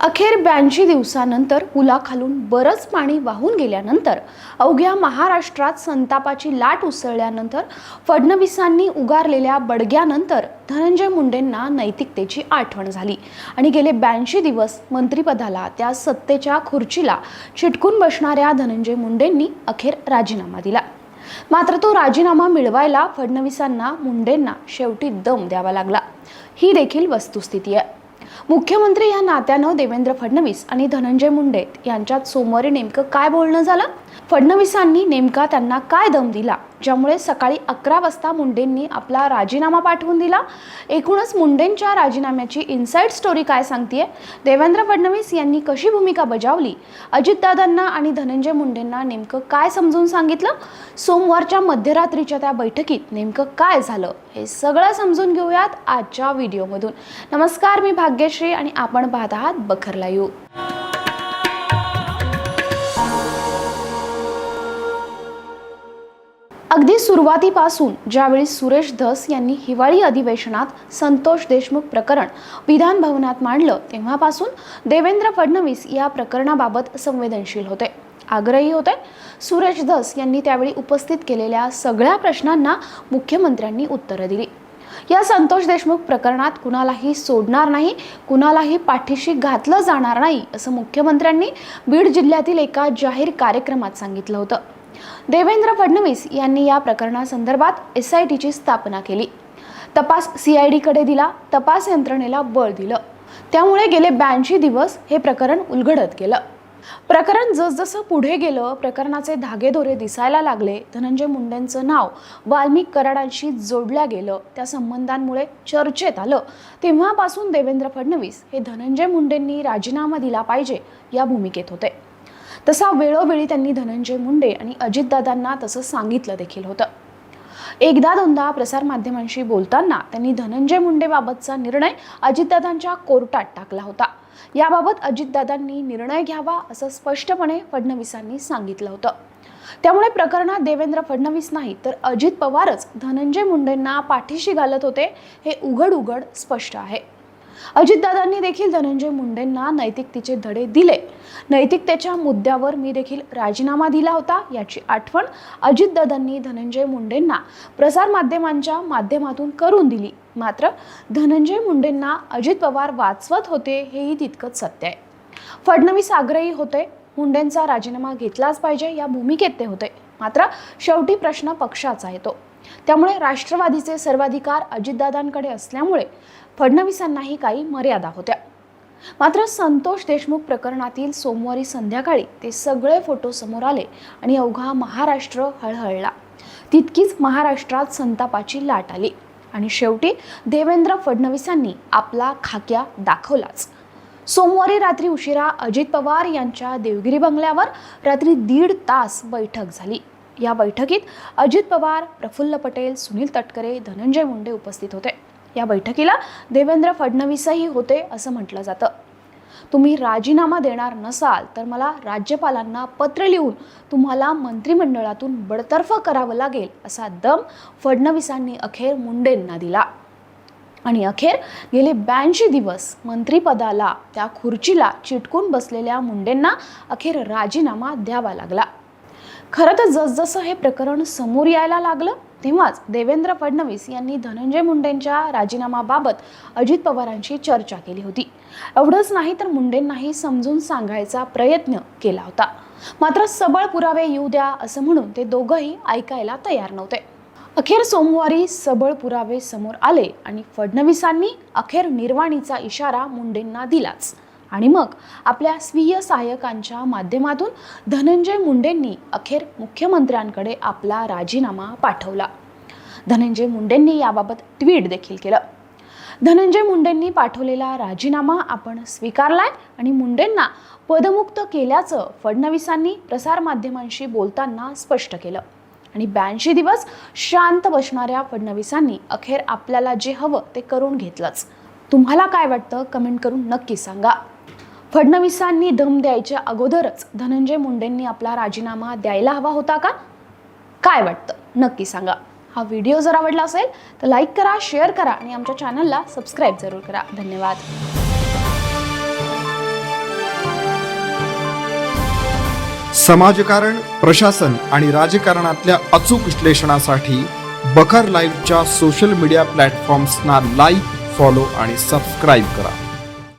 अखेर ब्याऐंशी दिवसानंतर पुलाखालून बरंच पाणी वाहून गेल्यानंतर अवघ्या महाराष्ट्रात संतापाची लाट उसळल्यानंतर फडणवीसांनी उगारलेल्या बडग्यानंतर धनंजय मुंडेंना नैतिकतेची आठवण झाली. आणि गेले ब्याऐंशी दिवस मंत्रिपदाला त्या सत्तेच्या खुर्चीला चिटकून बसणाऱ्या धनंजय मुंडेंनी अखेर राजीनामा दिला. मात्र तो राजीनामा मिळवायला फडणवीसांना मुंडेंना शेवटी दम द्यावा लागला. ही देखील वस्तुस्थिती आहे. मुख्यमंत्री या नात्यानं देवेंद्र फडणवीस आणि धनंजय मुंडे यांच्यात सोमवारी नेमकं काय बोलणं झालं? फडणवीसांनी नेमका त्यांना काय दम दिला? ज्यामुळे सकाळी अकरा वाजता मुंडेंनी आपला राजीनामा पाठवून दिला. एकूणच मुंडेंच्या राजीनाम्याची इन्साईड स्टोरी काय सांगतेय? देवेंद्र फडणवीस यांनी कशी भूमिका बजावली? अजितदादांना आणि धनंजय मुंडेंना नेमकं काय समजून सांगितलं? सोमवारच्या मध्यरात्रीच्या त्या बैठकीत नेमकं काय झालं? हे सगळं समजून घेऊयात आजच्या व्हिडिओमधून नमस्कार मी भाग्यश्री आणि आपण पाहत आहात बखरला यू अगदी सुरुवातीपासून ज्यावेळी सुरेश धस यांनी हिवाळी अधिवेशनात संतोष देशमुख प्रकरण विधान भवनात मांडलं तेव्हापासून देवेंद्र फडणवीस या प्रकरणाबाबत संवेदनशील होते. आग्रही होते सुरेश धस यांनी त्यावेळी उपस्थित केलेल्या सगळ्या प्रश्नांना मुख्यमंत्र्यांनी उत्तरं दिली. या संतोष देशमुख प्रकरणात कुणालाही सोडणार नाही कुणालाही पाठीशी घातलं जाणार नाही असं मुख्यमंत्र्यांनी बीड जिल्ह्यातील एका जाहीर कार्यक्रमात सांगितलं होतं. देवेंद्र फडणवीस यांनी या प्रकरणासंदर्भात एस आय टीची स्थापना केली. तपास सी आय डीकडे दिला तपास यंत्रणेला बळ दिलं. त्यामुळे गेले ब्याऐंशी दिवस हे प्रकरण उलगडत गेलं. प्रकरण जसजसं पुढे गेलं प्रकरणाचे धागेदोरे दिसायला लागले धनंजय मुंडेंचं नाव वाल्मिक कराडांशी जोडल्या गेलं त्या संबंधांमुळे चर्चेत आलं. तेव्हापासून देवेंद्र फडणवीस हे धनंजय मुंडेंनी राजीनामा दिला पाहिजे या भूमिकेत होते. तसा वेळोवेळी त्यांनी धनंजय मुंडे आणि अजितदादांना तसं सांगितलं देखील होतं. एकदा दोनदा प्रसारमाध्यमांशी बोलताना त्यांनी धनंजय मुंडेबाबतचा निर्णय अजितदादांच्या कोर्टात टाकला होता. याबाबत अजितदादांनी निर्णय घ्यावा असं स्पष्टपणे फडणवीसांनी सांगितलं होतं. त्यामुळे प्रकरणात देवेंद्र फडणवीस नाही तर अजित पवारच धनंजय मुंडेंना पाठीशी घालत होते हे उघड उघड स्पष्ट आहे. अजितदादांनी देखील धनंजय मुंडेंना नैतिकतेचे धडे दिले. नैतिकतेच्या मुद्द्यावर मी देखील राजीनामा दिला होता याची आठवण अजितदादांनी धनंजय मुंडेंना प्रसारमाध्यमांच्या माध्यमातून करून दिली. मात्र धनंजय मुंडेंना अजित पवार वाचवत होते हेही तितकंच सत्य आहे. फडणवीस आग्रही होते मुंडेंचा राजीनामा घेतलाच पाहिजे या भूमिकेत ते होते. मात्र शेवटी प्रश्न पक्षाचा येतो. त्यामुळे राष्ट्रवादीचे सर्वाधिकार अजितदादांकडे असल्यामुळे फडणवीसांनाही काही मर्यादा होत्या. मात्र संतोष देशमुख प्रकरणातील सोमवारी संध्याकाळी ते सगळे फोटो समोर आले आणि अवघा महाराष्ट्र हळहळला. तितकीच महाराष्ट्रात संतापाची लाट आली आणि शेवटी देवेंद्र फडणवीसांनी आपला खाक्या दाखवलाच. सोमवारी रात्री उशिरा अजित पवार यांच्या देवगिरी बंगल्यावर रात्री दीड तास बैठक झाली. या बैठकीत अजित पवार प्रफुल्ल पटेल सुनील तटकरे धनंजय मुंडे उपस्थित होते. या बैठकीला देवेंद्र फडणवीसही होते असं म्हटलं जातं. तुम्ही राजीनामा देणार नसाल तर मला राज्यपालांना पत्र लिहून तुम्हाला मंत्रिमंडळातून बडतर्फ करावं लागेल असा दम फडणवीसांनी अखेर मुंडेंना दिला. आणि अखेर गेले ब्याऐंशी दिवस मंत्रिपदाला त्या खुर्चीला चिटकून बसलेल्या मुंडेंना अखेर राजीनामा द्यावा लागला. खरं तर जसजसं हे प्रकरण समोर यायला लागलं तेव्हाच देवेंद्र फडणवीस यांनी धनंजय मुंडेंच्या राजीनामाबाबत अजित पवारांशी चर्चा केली होती. एवढंच नाही तर मुंडेंनाही समजून सांगायचा प्रयत्न केला होता. मात्र सबळ पुरावे येऊ द्या असं म्हणून ते दोघंही ऐकायला तयार नव्हते. अखेर सोमवारी सबळ पुरावे समोर आले आणि फडणवीसांनी अखेर निर्वाणीचा इशारा मुंडेंना दिलाच. आणि मग आपल्या स्वीय सहाय्यकांच्या माध्यमातून धनंजय मुंडेंनी अखेर मुख्यमंत्र्यांकडे आपला राजीनामा पाठवला. धनंजय मुंडेंनी याबाबत ट्विट देखील केलं. धनंजय मुंडेंनी पाठवलेला राजीनामा आपण स्वीकारलाय आणि मुंडेंना पदमुक्त केल्याचं फडणवीसांनी प्रसारमाध्यमांशी बोलताना स्पष्ट केलं. आणि ब्याऐंशी दिवस शांत बसणाऱ्या फडणवीसांनी अखेर आपल्याला जे हवं ते करून घेतलंच. तुम्हाला काय वाटतं? कमेंट करून नक्की सांगा. फडणवीसांनी दम द्यायच्या अगोदरच धनंजय मुंडेंनी आपला राजीनामा द्यायला हवा होता का? काय वाटतं? नक्की सांगा. हा व्हिडिओ जर आवडला असेल तर लाईक करा शेअर करा आणि आमच्या चॅनलला सबस्क्राईब जरूर करा. धन्यवाद. समाजकारण प्रशासन आणि राजकारणातल्या अचूक विश्लेषणासाठी बखर लाईव्हच्या सोशल मीडिया प्लॅटफॉर्म्सना लाईक फॉलो आणि सबस्क्राईब करा.